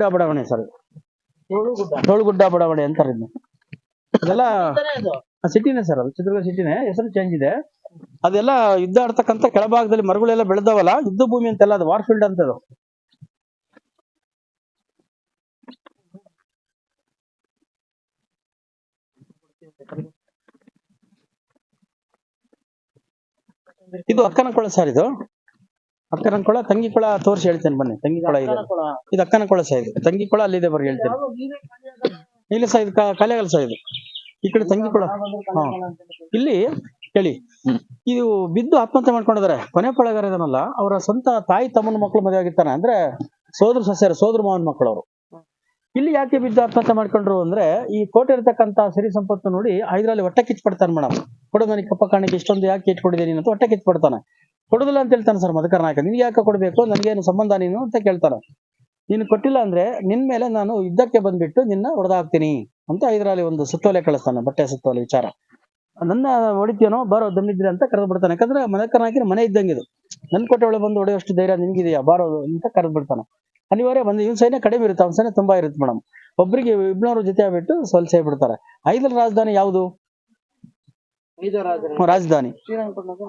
ಟೋಳುಗುಡ್ಡ ಬಡಾವಣೆ ಸರ್. ಟೋಳುಗುಡ್ಡ ಬಡಾವಣೆ ಅಂತಾರೆ ಇದನ್ನ ಅದೆಲ್ಲ ಸಿಟಿನೇ ಸರ್ ಅದು ಚಿತ್ರದುರ್ಗ ಸಿಟಿನೇ. ಹೆಸರು ಚೇಂಜ್ ಇದೆ. ಅದೆಲ್ಲ ಯುದ್ಧ ಆಡ್ತಕ್ಕಂಥ ಕೆಳಭಾಗದಲ್ಲಿ ಮರಗಳೆಲ್ಲ ಬೆಳೆದವಲ್ಲ ಯುದ್ಧ ಭೂಮಿ ಅಂತೆಲ್ಲ ಅದು ವಾರ್ಫೀಲ್ಡ್ ಅಂತ ಅದು ಇದು ಅಕ್ಕನ ಕೊಳ ಸರ್ ಇದು? ಅಕ್ಕನ ಕೊಳ ತಂಗಿ ಕೊಳ ತೋರಿಸಿ ಹೇಳ್ತೇನೆ ಬನ್ನಿ. ತಂಗಿ ಕೊಳ ಇದೆ. ಇದು ಅಕ್ಕನ ಕೊಳ ಸಹ ಇದೆ. ತಂಗಿ ಕೊಳ ಅಲ್ಲಿದೆ ಬರ್ರಿ ಹೇಳ್ತೇನೆ. ಇಲ್ಲಿ ಸಹ ಇದು ಕಲೆಗಲ್ ಸಹ ಇದು. ಈ ಕಡೆ ತಂಗಿ ಕೊಳ. ಹಾ. ಇಲ್ಲಿ ಹೇಳಿ. ಇದು ಬಿದ್ದು ಆತ್ಮಹತ್ಯೆ ಮಾಡ್ಕೊಂಡಿದ್ದಾರೆ. ಕೊನೆ ಕೊಳಗಾರ ಇದನ್ನಲ್ಲ ಅವರ ಸ್ವಂತ ತಾಯಿ ತಮ್ಮನ ಮಕ್ಕಳು ಮದುವೆ ಆಗಿರ್ತಾನೆ. ಅಂದ್ರೆ ಸೋದರ ಸಸ್ಯರ ಸೋದರ ಮಾವನ ಮಕ್ಕಳು ಅವರು ಇಲ್ಲಿ ಯಾಕೆ ಬಿದ್ದು ಆತ್ಮಹತ್ಯೆ ಮಾಡ್ಕೊಂಡ್ರು ಅಂದ್ರೆ ಈ ಕೋಟೆ ಇರತಕ್ಕಂತ ಸಿರಿ ಸಂಪತ್ತು ನೋಡಿ ಹೈದರಾಲಿ ಹೊಟ್ಟೆ ಕಿಚ್ಚು ಪಡ್ತಾನೆ ಮೇಡಮ್. ಕೊಡು ನನಗೆ ಕಪ್ಪ ಕಾಣಿಕೆ, ಇಷ್ಟೊಂದು ಯಾಕೆ ಇಟ್ಕೊಂಡಿದ್ದೀನಿ ಅಂತ ಹೊಟ್ಟೆ ಕಿಚ್ಚು ಪಡ್ತಾನೆ ಕೊಡುದಿಲ್ಲ ಅಂತ ಹೇಳ್ತಾನೆ ಸರ್ ಮಧುಕರ್ ನಾಯಕ. ನಿನ್ಗೆ ಯಾಕೆ ಕೊಡಬೇಕು? ನನಗೇನು ಸಂಬಂಧ ನೀನು ಅಂತ ಕೇಳ್ತಾನೆ ನೀನು ಕೊಟ್ಟಿಲ್ಲ ಅಂದ್ರೆ ನಿನ್ ಮೇಲೆ ನಾನು ಯುದ್ಧಕ್ಕೆ ಬಂದ್ಬಿಟ್ಟು ನಿನ್ನ ಹೊಡೆದಾಕ್ತೀನಿ ಅಂತ ಹೈದರಾಲಿ ಒಂದು ಸುತ್ತೋಲೆ ಕಳಿಸ್ತಾನೆ, ಬಟ್ಟೆ ಸುತ್ತೋಲೆ ವಿಚಾರ. ನನ್ನ ಹೊಡಿತೀನೋ ಬಾರೋ ದಮ್ಮಿದ್ರೆ ಅಂತ ಕರೆದು ಬಿಡ್ತಾನೆ ಯಾಕಂದ್ರೆ ನಾಯಕನ ಮನೆ ಇದ್ದಂಗೆ ಇದು. ನನ್ ಕೊಟ್ಟೆ ಒಳಗೆ ಬಂದು ಹೊಡೆಯೋಷ್ಟು ಧೈರ್ಯ ನಿನ್ಗಿದೆಯಾ? ಬಾರೋ ಅಂತ ಕರೆದು ಬಿಡ್ತಾನೆ ಅನಿವಾರ್ಯ ಒಂದು ಹಿಂಸೆನೇ ಸೈನ್ಯ ಕಡಿಮೆ ಇರುತ್ತೆ ಹಿಂಸೆನೇ ಸೈನ್ಯ ತುಂಬಾ ಇರುತ್ತೆ ಮೇಡಮ್. ಒಬ್ಬರಿಗೆ ಇಬ್ನವ್ರ ಜೊತೆ ಆಗ್ಬಿಟ್ಟು ಸೋಲ್ಸೇ ಬಿಡ್ತಾರೆ. ಐದರ ರಾಜಧಾನಿ ಯಾವುದು? ರಾಜಧಾನಿ.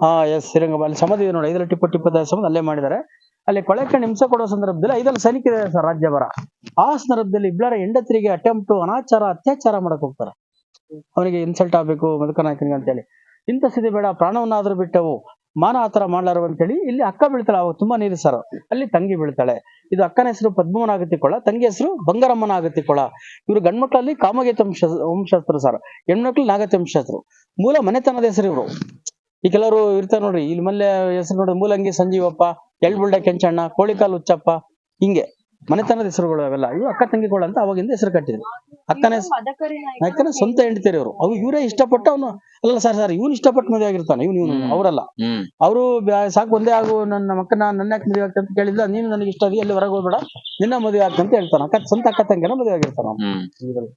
ಹಾ ಎಸ್ ಶ್ರೀರಂಗ ಅಲ್ಲಿ ಸಮಾಧಿ ಇದೆ ನೋಡಿ ಐದರ ಟಿಪ್ಪು ಟಿಪ್ಪದ ಸಮಾಧಿ ಅಲ್ಲೇ ಮಾಡಿದ್ದಾರೆ. ಅಲ್ಲಿ ಕೊಳಕ್ಕೆ ಹಿಂಸೆ ಕೊಡೋ ಸಂದರ್ಭದಲ್ಲಿ ಐದಲ್ಲಿ ಸೈನಿಕ ಇದೆ ಸರ್ ರಾಜ್ಯಭರ. ಆ ಸಂದರ್ಭದಲ್ಲಿ ಇಬ್ಬರ ಹೆಂಡತಿರಿಗೆ ಅಟೆಂಪ್ಟ್ ಅನಾಚಾರ ಅತ್ಯಾಚಾರ ಮಾಡಕ್ ಹೋಗ್ತಾರೆ. ಅವನಿಗೆ ಇನ್ಸಲ್ಟ್ ಆಗ್ಬೇಕು ಮಧುಕರ ನಾಯಕನಿಗೆ ಅಂತೇಳಿ. ಇಂಥ ಸ್ಥಿತಿ ಬೇಡ ಪ್ರಾಣವನ್ನಾದ್ರೂ ಬಿಟ್ಟವು. ಮಾನ ಆತರ ಮಾಡ್ಲಾರು ಅಂತೇಳಿ ಇಲ್ಲಿ ಅಕ್ಕ ಬೀಳ್ತಾಳೆ ಅವಾಗ ತುಂಬಾ ನೀರು ಸರ್. ಅಲ್ಲಿ ತಂಗಿ ಬೀಳ್ತಾಳೆ. ಇದು ಅಕ್ಕನ ಹೆಸರು ಪದ್ಮವನ ಕೊಳ, ತಂಗಿ ಹೆಸರು ಬಂಗಾರಮ್ಮನ ಆಗತ್ತಿಕೊಳ್ಳ ಇವರು ಗಂಡ್ಮಕ್ಳಲ್ಲಿ ಕಾಮಗೇತ ವಂಶಾಸ್ತ್ರ ಸರ್. ಹೆಣ್ಮಕ್ಳು ನಾಗತಿ ವಂಶಾಸ್ತ್ರ ಮೂಲ ಮನೆತನದ ಹೆಸರು ಇವರು. ಈ ಕೆಲವರು ಇರ್ತಾರೆ ನೋಡ್ರಿ, ಇಲ್ಲಿ ಮಲ್ಲೆ ಹೆಸರು ನೋಡ್ರಿ, ಮೂಲಂಗಿ ಸಂಜೀವಪ್ಪ, ಎಳ್ಬುಳ್ಳ ಕೆಂಚಣ್ಣ ಕೋಳಿಕಾಲ್ ಹುಚ್ಚಪ್ಪ, ಹಿಂಗೆ. ಮನೆತನದ ಹೆಸರುಗಳು ಅವೆಲ್ಲ ಇವು ಅಕ್ಕ ತಂಗಿಗಳು ಅಂತ ಅವಾಗಿಂದ ಹೆಸರು ಕಟ್ಟಿದ್ರು. ಅಕ್ಕನ ಯಾಕಂದ್ರೆ ಸ್ವಂತ ಹೆಂಡತಿರಿ ಅವರು ಅವ್ರು ಇವರೇ ಇಷ್ಟಪಟ್ಟು ಅವನು ಅಲ್ಲ ಸರ್ ಸರ್ ಇವ್ನು ಇಷ್ಟಪಟ್ಟು ಮದುವೆ ಆಗಿರ್ತಾನೆ ಇವ್ನು ಇವನು. ಅವರಲ್ಲ. ಅವರು ಸಾಕು ಒಂದೇ ಆಗು ನನ್ನ ಮಕ್ಕನ ನನ್ನ ಯಾಕೆ ಮದುವೆ ಆಗ್ತಂತ ಕೇಳಿಲ್ಲ ನೀನು ನನಗೆ ಇಷ್ಟ ಆಗಿ ಎಲ್ಲಿ ಹೊರಗೆ ಹೋಗ್ಬೇಡ ನಿನ್ನ ಮದುವೆ ಆಗ್ತಂತ ಹೇಳ್ತಾನೆ. ಅಕ್ಕ ಸ್ವಂತ ಅಕ್ಕ ತಂಗಿನ ಮದುವೆ ಆಗಿರ್ತಾನ ಅವ್ನು. ಹ್ಮ್ ಇದ್ರಲ್ಲಿ.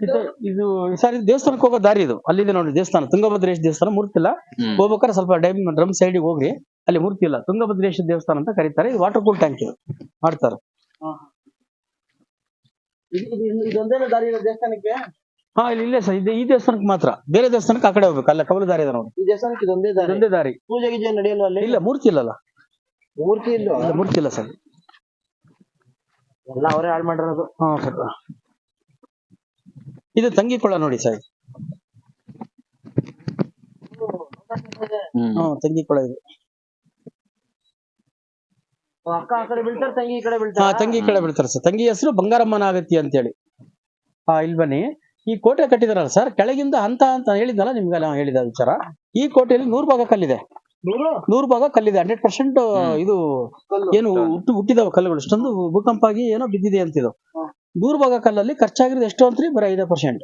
ಇದು ಇದು ಸರ್ ಇದು ದೇವಸ್ಥಾನಕ್ಕೆ ಹೋಗೋ ದಾರಿ ಇದು. ಅಲ್ಲಿದೆ ನೋಡಿ ದೇವಸ್ಥಾನ. ತುಂಗಭದ್ರೇಶ್ ದೇವಸ್ಥಾನ ಮೂರ್ತಿ ಇಲ್ಲ ಹ್ಮ್. ಹೋಗ್ಬೇಕಾದ್ರೆ ಸ್ವಲ್ಪ ಡೈಮ್ ಡ್ರಮ್ ಸೈಡಿಗೆ ಹೋಗ್ರಿ. ಅಲ್ಲಿ ಮೂರ್ತಿ ಇಲ್ಲ. ತುಂಗಭದ್ರೇಶ್ ದೇವಸ್ಥಾನ ಅಂತ ಕರೀತಾರೆ. ಇದು ವಾಟರ್ ಕೂಲ್ ಟ್ಯಾಂಕ್ ಇದು. ಮಾಡ್ತಾರೆ. ಇದೊಂದೇನ ದಾರಿ ಇದೆ ದೇವಸ್ಥಾನಕ್ಕೆ ಹಾ ಇಲ್ಲಿ ಇಲ್ಲೇ ಸರ್. ಇದು ಈ ದೇವಸ್ಥಾನಕ್ಕೆ ಮಾತ್ರ. ಬೇರೆ ದೇವಸ್ಥಾನಕ್ಕೆ ಆ ಕಡೆ ಹೋಗ್ಬೇಕು. ಅಲ್ಲ ಕವಲು ದಾರಿ ಇದೆ ನೋಡಿ. ಈ ದೇವಸ್ಥಾನಕ್ಕೆ ಇದೊಂದೇ ದಾರಿ. ಇದೊಂದೇ ದಾರಿ. ಪೂಜೆ ಗೀಜೆ ನಡೆಯಲು ಅಲ್ಲಿ? ಇಲ್ಲ ಮೂರ್ತಿ ಇಲ್ಲಲ್ಲ ಮೂರ್ತಿ ಇಲ್ಲ ಮೂರ್ತಿ ಇಲ್ಲ ಸರ್. ಎಲ್ಲ ಅವರೇ ಹಾಳು ಮಾಡಿರೋದು. ಹಾ ಸರ್. ಇದು ತಂಗಿ ಕೊಳ ನೋಡಿ ಸರ್. ತಂಗಿ ಕೊಳ ಇದು. ಅಕ್ಕ ಆ ಕಡೆ ಬೀಳ್ತಾರೆ ತಂಗಿ ಈ ಕಡೆ ಹಾ ಬೀಳ್ತಾರೆ ತಂಗಿ ಈ ಕಡೆ ಬಿಡ್ತಾರೆ ಸರ್. ತಂಗಿ ಹೆಸರು ಬಂಗಾರಮ್ಮನ ಆಗತ್ತಿ ಅಂತೇಳಿ. ಹಾ ಇಲ್ಲಿ ಬನ್ನಿ. ಈ ಕೋಟೆ ಕಟ್ಟಿದಾರಲ್ಲ ಸರ್ ಕೆಳಗಿಂದ ಹಂತ ಅಂತ ಹೇಳಿದ್ನಲ್ಲ ನಿಮ್ಗೆ ಹೇಳಿದ ವಿಚಾರ. ಈ ಕೋಟೆಯಲ್ಲಿ ನೂರು ಭಾಗ ಕಲ್ಲಿದೆ. ನೂರು? ಭಾಗ ಕಲ್ಲಿದೆ ಹಂಡ್ರೆಡ್ ಪರ್ಸೆಂಟ್. ಇದು ಏನು ಹುಟ್ಟು ಹುಟ್ಟಿದಾವ ಕಲ್ಲುಗಳು. ಇಷ್ಟೊಂದು ಭೂಕಂಪ ಆಗಿ ಏನೋ ಬಿದ್ದಿದೆ ಅಂತಿದ್ದು ಇದು ನೂರು ಭಾಗ ಕಲ್ಲಲ್ಲಿ ಖರ್ಚಾಗಿರೋದು ಎಷ್ಟು ಅಂತ್ರಿ ಬರೀ ಐದು ಪರ್ಸೆಂಟ್.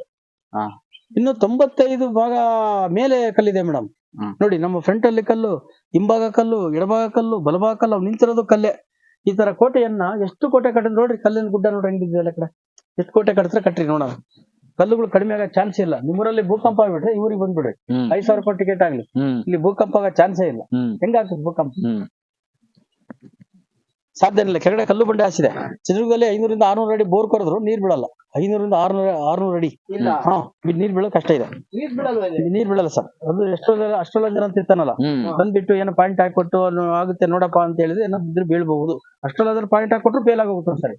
ಇನ್ನು ತೊಂಬತ್ತೈದು ಭಾಗ ಮೇಲೆ ಕಲ್ಲಿದೆ ಮೇಡಮ್. ನೋಡಿ ನಮ್ಮ ಫ್ರಂಟ್ ಅಲ್ಲಿ ಕಲ್ಲು ಹಿಂಭಾಗ ಕಲ್ಲು ಎಡಭಾಗ ಕಲ್ಲು ಬಲಭಾಗ ಕಲ್ಲು ಅವ್ನು ನಿಂತಿರೋದು ಕಲ್ಲೆ. ಈ ತರ ಕೋಟೆಯನ್ನ ಎಷ್ಟು ಕೋಟೆ ಕಟ್ಟಿದ್ ನೋಡ್ರಿ ಕಲ್ಲಿನ ಗುಡ್ಡ ನೋಡ್ರಿ ಹೆಂಗಿದ್ವಿ ಎಲ್ಲ ಕಡೆ? ಎಷ್ಟು ಕೋಟೆ ಕಟ್ಟಿದ್ರೆ ಕಟ್ಟ್ರಿ ನೋಡೋಣ. ಕಲ್ಲುಗಳು ಕಡಿಮೆ ಆಗೋ ಚಾನ್ಸ್ ಇಲ್ಲ. ನಿಮ್ಮೂರಲ್ಲಿ ಭೂಕಂಪ ಆಗ್ಬಿಟ್ರೆ ಇವ್ರಿಗೆ ಬಂದ್ಬಿಡ್ರಿ. ಐದ್ ಸಾವಿರ ರೂಪಾಯಿ ಟಿಕೆಟ್ ಆಗ್ಲಿ. ಇಲ್ಲಿ ಭೂಕಂಪ ಆಗೋ ಚಾನ್ಸೇ ಇಲ್ಲ. ಹೆಂಗಾಗ್ತದೆ ಭೂಕಂಪ? ಸಾಧ್ಯ ಇಲ್ಲ. ಕೆಳಗಡೆ ಕಲ್ಲು ಬಂಡೆ ಹಾಸಿದೆ. ಚಿತ್ರದುರ್ಗದಲ್ಲಿ ಐನೂರಿಂದ ಆರ್ನೂರು ಅಡಿ ಬೋರ್ ಕೊರೆದ್ರು ನೀರ್ ಬಿಡಲ್ಲ. ಐನೂರಿಂದ ಆರ್ನೂರ ಆರ್ನೂರು ಅಡಿ. ಇಲ್ಲ. ಹಾ ನೀರ್ ಬೀಳೋ ಕಷ್ಟ ಇದೆ. ನೀರ್ ಬಿಡಲ್ಲ ಸರ್. ಅದು ಎಷ್ಟೋ ಜನ ಅಷ್ಟೊಲ್ಲ ಜನ ಅಂತ ಇರ್ತಾನಲ್ಲ. ಬಂದ್ಬಿಟ್ಟು ಏನೋ ಪಾಯಿಂಟ್ ಹಾಕೊಟ್ಟು ಕೊಟ್ಟು ಆಗುತ್ತೆ ನೋಡಪ್ಪ ಅಂತ ಹೇಳಿದ್ರೆ ಏನೋ ಬಿದ್ರೆ ಬೀಳ್ಬಹುದು. ಅಷ್ಟೊಲ್ಲ ಪಾಯಿಂಟ್ ಹಾಕೊಟ್ರು ಫೇಲ್ ಆಗೋಗುತ್ತೆ ಸರಿ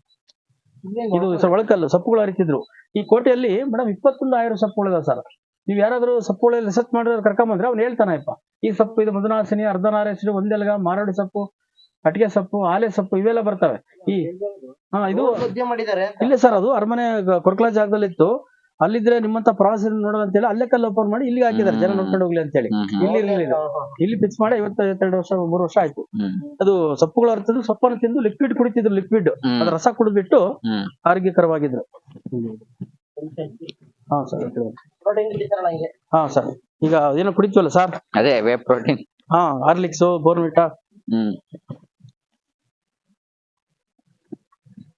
ಇದು ಒಳಕಲ್ಲು ಸೊಪ್ಪುಗಳು ಹರಿತಿದ್ರು. ಈ ಕೋಟೆಯಲ್ಲಿ ಮೇಡಮ್ ಇಪ್ಪತ್ತೊಂದು ಆயிரம் ಸೊಪ್ಪುಗಳಿದಾವೆ ಸರ್. ನೀವು ಯಾರಾದರೂ ಸೊಪ್ಪುಗಳಲ್ಲಿ ರಿಸರ್ಚ್ ಮಾಡಿರೋರು ಕರ್ಕೊಂಬಂದ್ರೆ ಅವ್ನು ಹೇಳ್ತಾನಪ್ಪ ಈ ಸೊಪ್ಪು ಇದು ಮಧುನಾಸಿನಿ ಅರ್ಧನಾರೇಶ್ವರಿ ಒಂದೆಲ್ಗ ಮಾರಾಡಿ ಸೊಪ್ಪು ಅಟಿಕೆ ಸೊಪ್ಪು ಆಲೆ ಸೊಪ್ಪು ಇವೆಲ್ಲ ಬರ್ತವೆ. ಈ ಹಾ ಇದು ಮಾಡಿದ್ದಾರೆ ಇಲ್ಲ ಸರ್ ಅದು ಅರಮನೆ ಕೊರ್ಕಲಾ ಜಾಗದಲ್ಲಿ ಇತ್ತು ಅಲ್ಲಿದ್ರೆ ನಿಮ್ಮಂತ ಪ್ರವಾಸಿ ನೋಡೋದು ಅಂತೇಳಿ ಅಲ್ಲೇ ಕಲ್ಲು ಓಪನ್ ಮಾಡಿ ಇಲ್ಲಿಗೆ ಹಾಕಿದ್ದಾರೆ. ಜನ ನೋಡ್ಕೊಂಡು ಹೋಗ್ಲಿ ಅಂತ ಹೇಳಿ. ಇಲ್ಲಿ ಇರ್ಲಿಲ್ಲ. ಇಲ್ಲಿ ಫಿಕ್ಸ್ ಮಾಡಿ ಐವತ್ತ ಐವತ್ತೆರಡು ವರ್ಷ ಮೂರು ವರ್ಷ ಆಯ್ತು. ಅದು ಸೊಪ್ಪುಗಳು ಹರಿತಿದ್ರು ಸೊಪ್ಪನ್ನು ತಿಂದು ಲಿಕ್ವಿಡ್ ಕುಡಿತಿದ್ರು ಲಿಕ್ವಿಡ್ ಅದ್ರ ರಸ ಕುಡಿದ್ಬಿಟ್ಟು ಆರೋಗ್ಯಕರವಾಗಿದ್ರು. ಹಾ ಸರ್ ಹಾ ಸರ್ ಈಗ ಏನೋ ಕುಡಿತೀವಲ್ಲ ಸರ್ ಅದೇ ವೇ ಪ್ರೋಟೀನ್ ಹಾ ಹಾರ್ಲಿಕ್ಸ್ ಬೋರ್ಮಿಟಾ ಹ್ಮ್.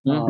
ಹ್ಮ್